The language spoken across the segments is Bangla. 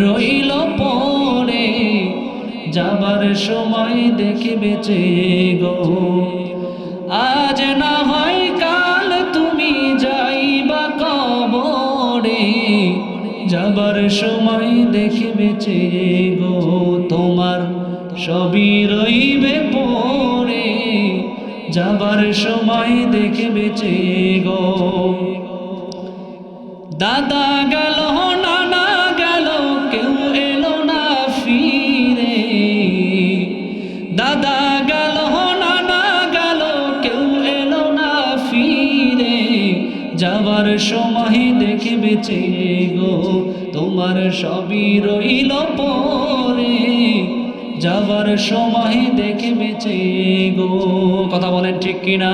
রইল পরে, যাবার সময় দেখে বেঁচে গো। আজ না হয় কাল তুমি যাইবা কবরে, যাবার সময় দেখে বেঁচে গো। তোমার সবই রইবে পরে, যাবার সময় দেখে বেঁচে গো। দাদা গেল নানা যাবার সময় দেখে বেঁচে গো, তোমার সবই রইল পরে। যাবার সময় দেখে বেঁচে গো, কথা বলেন ঠিক কিনা?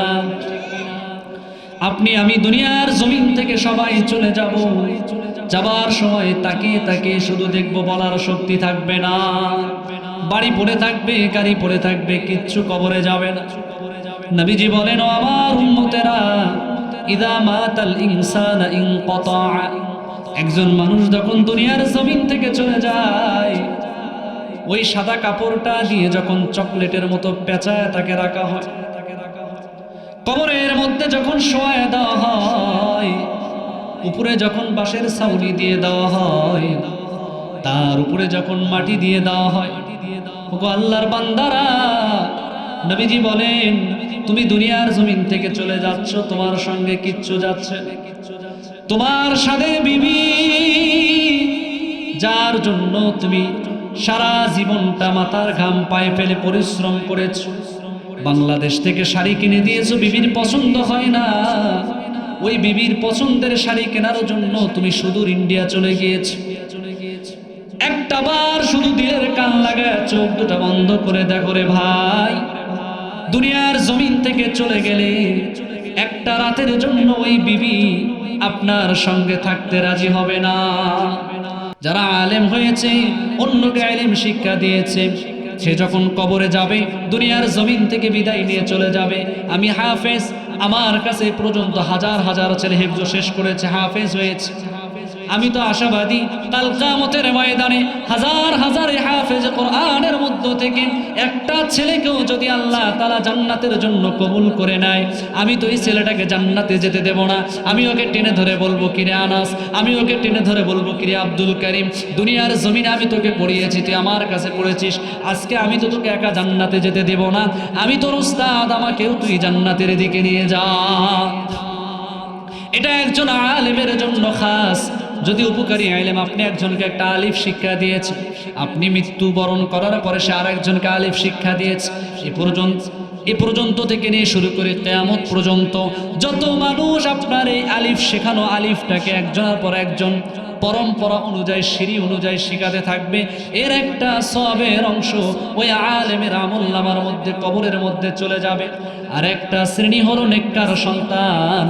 আপনি, আমি দুনিয়ার জমিন থেকে সবাই চলে যাব। যাবার সময় তাকে তাকে শুধু দেখব বলার শক্তি থাকবে না। বাড়ি পড়ে থাকবে, গাড়ি পড়ে থাকবে, কিচ্ছু কবরে যাবে না। নবীজি বলেন আমার উম্মতেরা ইদা মাতাল ইনসান ইনকাতা একজন মানুষ যখন দুনিয়ার জমিন থেকে চলে যায়, ওই সাদা কাপড়টা দিয়ে যখন চকলেটের মতো পেঁচায় তাকে রাখা হয়। কবরের মধ্যে যখন শোয়া দেওয়া হয়, উপরে যখন বাঁশের ছাউনি দিয়ে দেওয়া হয়, তার উপরে যখন মাটি দিয়ে দেওয়া হয় আল্লাহর বান্দারা, নবীজি বলেন তুমি দুনিয়ার জমিন থেকে চলে যাচ্ছ, তোমার সঙ্গে কিচ্ছু যাচ্ছে তোমার সাথে বিবি, যার জন্য তুমি সারা জীবনটা মাথার ঘাম পায়ে ফেলে পরিশ্রম করেছ। বাংলাদেশ থেকে শাড়ি কিনে দিয়েছ, বিবির পছন্দ হয় না। ওই বিবির পছন্দের শাড়ি কেনার জন্য তুমি সুদূর ইন্ডিয়া চলে গিয়েছো। একটা বার শুধু দিলের কান লাগায় চোখ দুটা বন্ধ করে দেখো রে ভাই। দুনিয়ার জমিন থেকে চলে গেলে একটা রাতের জন্য ওই বিবি আপনার সঙ্গে থাকতে রাজি হবে না। যারা আলেম হয়েছে, অন্যকে আলেম শিক্ষা দিয়েছে, সে যখন কবরে যাবে, দুনিয়ার জমিন থেকে বিদায় নিয়ে চলে যাবে। আমি হাফেজ, আমার কাছে পর্যন্ত হাজার হাজার ছেলে হেফজ শেষ করেছে, হাফেজ হয়েছে। আমি তো আশাবাদী, কাল কামতের ময়দানে হাজার হাজার হাফেজ কোরআনের মধ্য থেকে একটা ছেলেকেও যদি আল্লাহ তালা জান্নাতের জন্য কবুল করে নেয়, আমি তো এই ছেলেটাকে জান্নাতে যেতে দেব না। আমি ওকে টেনে ধরে বলব, কিরে আনাস, আমি ওকে টেনে ধরে বলব, কিরে আব্দুল করিম, দুনিয়ার জমিনে আমি তোকে পড়িয়েছি, তুই আমার কাছে পড়েছিস, আজকে আমি তো তোকে একা জান্নাতে যেতে দেব না। আমি তোর উস্তাদ, আমাকেও তুই জান্নাতের দিকে নিয়ে যা। এটা একজন আলেমের জন্য খাস। যদি উপকারী আইলেম আপনি একজনকে একটা আলিফ শিক্ষা দিয়েছে, আপনি মৃত্যুবরণ করার পরে সে আর একজনকে আলিফ শিক্ষা দিয়েছে, এ পর্যন্ত এ পর্যন্ত থেকে নিয়ে শুরু করে কেয়ামত পর্যন্ত যত মানুষ আপনার এই আলিফ শেখানো আলিফটাকে একজনের পর একজন পরম্পরা অনুযায়ী, সিঁড়ি অনুযায়ী শিখাতে থাকবে, এর একটা সবের অংশ ওই আলেমের আমল নামার মধ্যে, কবরের মধ্যে চলে যাবে। আর একটা শ্রেণি হলো নেককার সন্তান।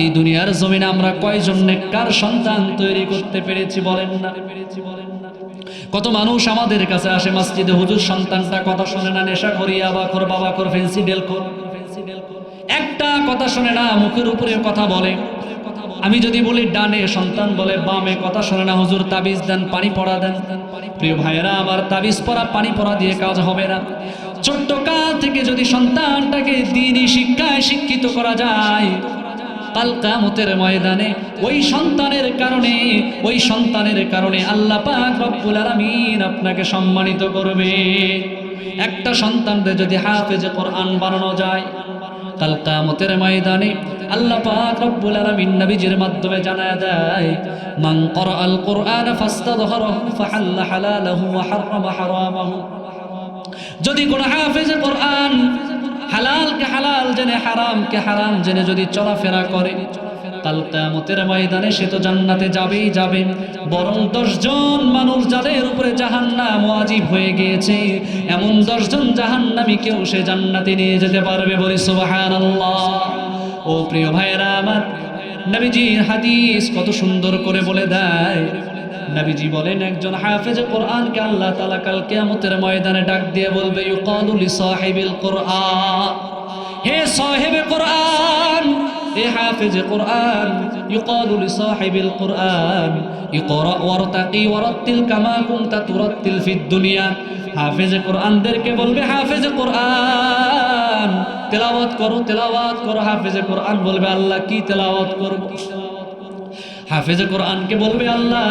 এই দুনিয়ার জমিনে আমরা কয়জন নেককার সন্তান তৈরি করতে পেরেছি বলেন না? পেরেছি বলেন কত মানুষ আমাদের কাছে আসে মসজিদে, হুজুর সন্তানটা কথা শোনে না, নেশা করি আবা কর, বাবা কর একটা কথা শোনে না, মুখের উপরে কথা বলে। আমি যদি বলি ডানে সন্তান বলে, বামে কথা শোনে না, হুজুর তাবিজ দেন, পানি পড়া দেন। প্রিয় ভাইয়েরা, আমার তাবিজ পড়া পানি পড়া দিয়ে কাজ হবে না। ছোট্ট কাল থেকে যদি সন্তানটাকে দিনই শিক্ষায় শিক্ষিত করা যায় কাল কামতের ময়দানে ওই সন্তানের কারণে, ওই সন্তানের কারণে আল্লাহ পাক রব্বুল আলামিন আপনাকে সম্মানিত করবে। একটা সন্তানদের যদি হাফেজে কোরআন বানানো যায়, কাল কামতের ময়দানে আল্লাহ পাক রব্বুল আলামিন নবীজির মাধ্যমে জানায় দেয়, মান করাআল কোরআন ফাস্তাযহারাহু ফাহাল্লা হালালাহু ওয়া হারামাহু। যদি কোনো হাফেজে কোরআন হারামকে হারাম জেনে যদি চলাফেরা করে, কাল ময়দানে সে তো জান্নাতে যাবেই যাবে। বরং দশজন মানুষ যাদের উপরে হয়ে গিয়েছে, এমন দশজন কেউ সে জান্নাতে নিয়ে যেতে পারবে বলি ও প্রিয় ভাইয়েরা আমার হাদিস কত সুন্দর করে বলে দেয়। নবীজি বলেন, একজন হাফেজ কোরআনকে আল্লাহ তাআলা কাল ময়দানে ডাক দিয়ে বলবে, ইউকালু লি সাহিবিল কোরআন। হে সাহেবে কোরআন এ হাফেজ কোরআন يقال لصاحب القرآن اقرأ وارتقي ورتل كما كنت ترتل في الدنيا হাফেজ কোরআনদেরকে বলবে হাফেজ কোরআন তেলাওয়াত করো তেলাওয়াত করো হাফেজে কোরআন বলবে আল্লাহ কি তেলাওয়াত করব হাফেজে কোরআনকে বলবে আল্লাহ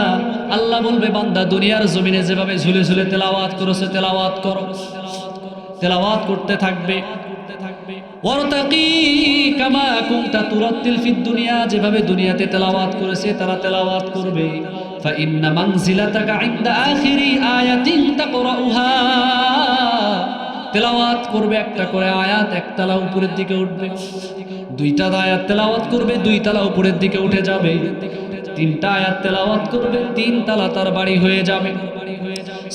আল্লাহ বলবে বান্দা দুনিয়ার জমিনে যেভাবে ঝুলে ঝুলে তেলাওয়াত করেছে তেলাওয়াত করো তেলাওয়াত করতে থাকবে যেভাবে দুনিয়াতে তেলাওয়াত করেছে তারা তেলাওয়াত তেলাওয়াত করবে একটা করে আয়াত উপরের দিকে উঠবে। আয়াত তেলাওয়াত করবে দুই তালা উপরের দিকে উঠে যাবে। তিনটা আয়াত তেলাওয়াত করবে তিন তালা তার বাড়ি হয়ে যাবে।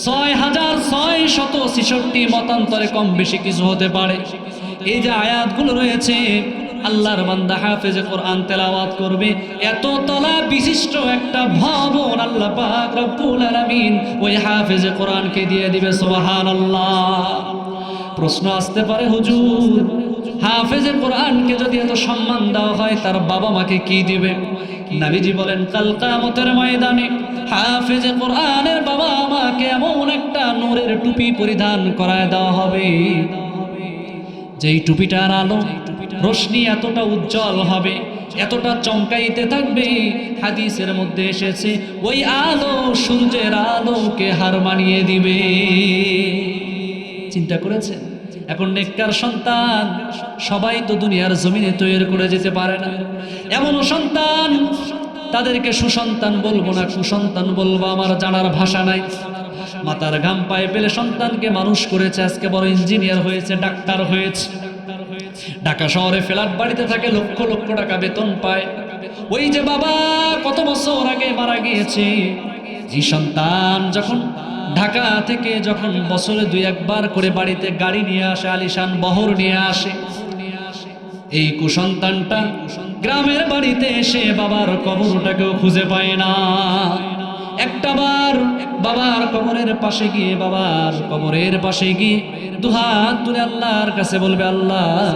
ছয় হাজার ছয় শত ছেষট্টি মতান্তরে কম বেশি কিছু হতে পারে। এই যে আয়াতগুলো রয়েছে, আল্লাহর বান্দা হাফেজে কোরআন তেলাওয়াত করবে। এত তলা বিশিষ্ট একটা ভবন আল্লাহ পাক রব্বুল আলামিন ওই হাফেজে কোরআনকে দিয়ে দিবে, সুবহানাল্লাহ। প্রশ্ন আসতে পারে, হুজুর, হাফেজে কোরআনকে যদি এত সম্মান দেওয়া হয়, তার বাবা মাকে কি দিবে? নাবিজি বলেন, কাল কামতের ময়দানে হাফেজে কোরআনের বাবা মাকে এমন একটা নূরের টুপি পরিধান করায় দেওয়া হবে। যেই টুপিটার আলো রশ্মি এতটা উজ্জ্বল হবে, এতটা চমকাইতে থাকবে, হাদিসের মধ্যে এসেছে, ওই আলো সূর্যের আলোকে হার মানিয়ে দিবে। চিন্তা করেছেন? এখন নেককার সন্তান, সবাই তো দুনিয়ার জমিনে তৈরি করে যেতে পারে না। এমনও সন্তান, তাদেরকে সুসন্তান বলব না, কুসন্তান বলব, আমার জানার ভাষা নাই। মাতার ঘাম পায়ে পেলে সন্তানকে মানুষ করেছে, আজকে বড় ইঞ্জিনিয়ার হয়েছে, ডাক্তার হয়েছে। ঢাকা শহরে ফ্ল্যাট বাড়িতে থাকে, লক্ষ লক্ষ টাকা বেতন পায়। ওই যে বাবা, কত বছর আগে মারা গিয়েছে। এই সন্তান, যখন ঢাকা থেকে যখন বছরে দুই একবার করে বাড়িতে গাড়ি নিয়ে আসে, আলিশান বহর নিয়ে আসে। এই কুসন্তানটা গ্রামের বাড়িতে এসে বাবার কবরটাকেও খুঁজে পায় না। একটা বার বাবার কবরের পাশে গিয়ে, বাবার কবরের পাশে গিয়ে দুহাত তুলে আল্লাহর কাছে বলবে, আল্লাহ,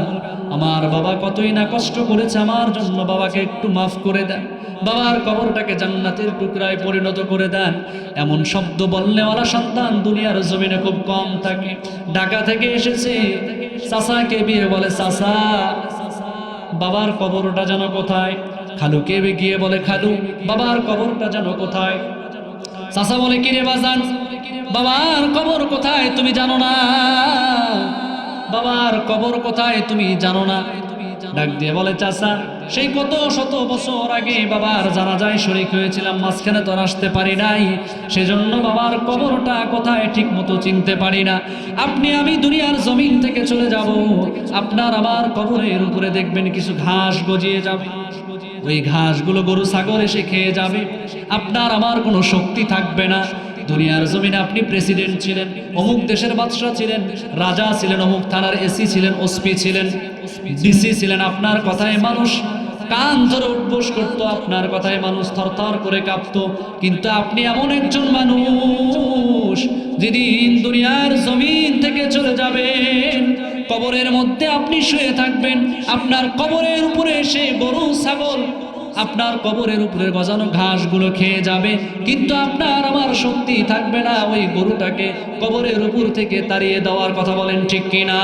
আমার বাবা কতই না কষ্ট করেছে আমার জন্য, বাবাকে একটু মাফ করে দেন। বাবার কবরটাকে জান্নাতের টুকরায় পরিণত করে দেন। এমন শব্দ বললেওয়ালা সন্তান দুনিয়ার জমিনে খুব কম থাকে। ঢাকা থেকে এসেছে চাষাকে বিয়ে বলে চাষা বাবার কবরটা যেন কোথায়? খালুকে গিয়ে বলে, খালু, বাবার কবরটা যেন কোথায়? চাষা বলে কিরে বাজান? বাবার কবর কোথায় তুমি জানো না? বাবার কবর কোথায় তুমি জানো না? ডাক দিয়ে বলে চাষা সেই কত শত বছর আগে বাবার জানা যায় শরিক হয়েছিলাম, মাঝখানে তো আসতে পারি নাই। সেজন্য বাবার কবরটা কোথায় ঠিক মতো চিনতে পারি না। আপনি, আমি দুনিয়ার জমিন থেকে চলে যাব। আপনার আমার কবরের উপরে দেখবেন কিছু ঘাস গজিয়ে যাবে। ওই ঘাসগুলো গরু, ছাগল এসে খেয়ে যাবে। আপনার আমার কোনো শক্তি থাকবে না। দুনিয়ার জমিনে আপনি প্রেসিডেন্ট ছিলেন, অমুক দেশের বাদশাহ ছিলেন, রাজা ছিলেন, অমুক থানার এসি ছিলেন, ওসপি ছিলেন, ডিসি ছিলেন, আপনার কথায় মানুষ কান ধরে উঠবোস করতো, আপনার কথায় মানুষ থরথর করে কাঁপতো। কিন্তু আপনি এমন একজন মানুষ যেদিন দুনিয়ার জমিন থেকে চলে যাবেন। কবরের মধ্যে আপনি শুয়ে থাকবেন। আপনার কবরের উপরে এসে গরু, ছাগল, আপনার কবরের উপরে গজানো ঘাসগুলো খেয়ে যাবে। কিন্তু আপনার আমার শক্তি থাকবে না, ওই গরুটাকে কবরের উপর থেকে তাড়িয়ে দেওয়ার কথা বলেন ঠিক কিনা?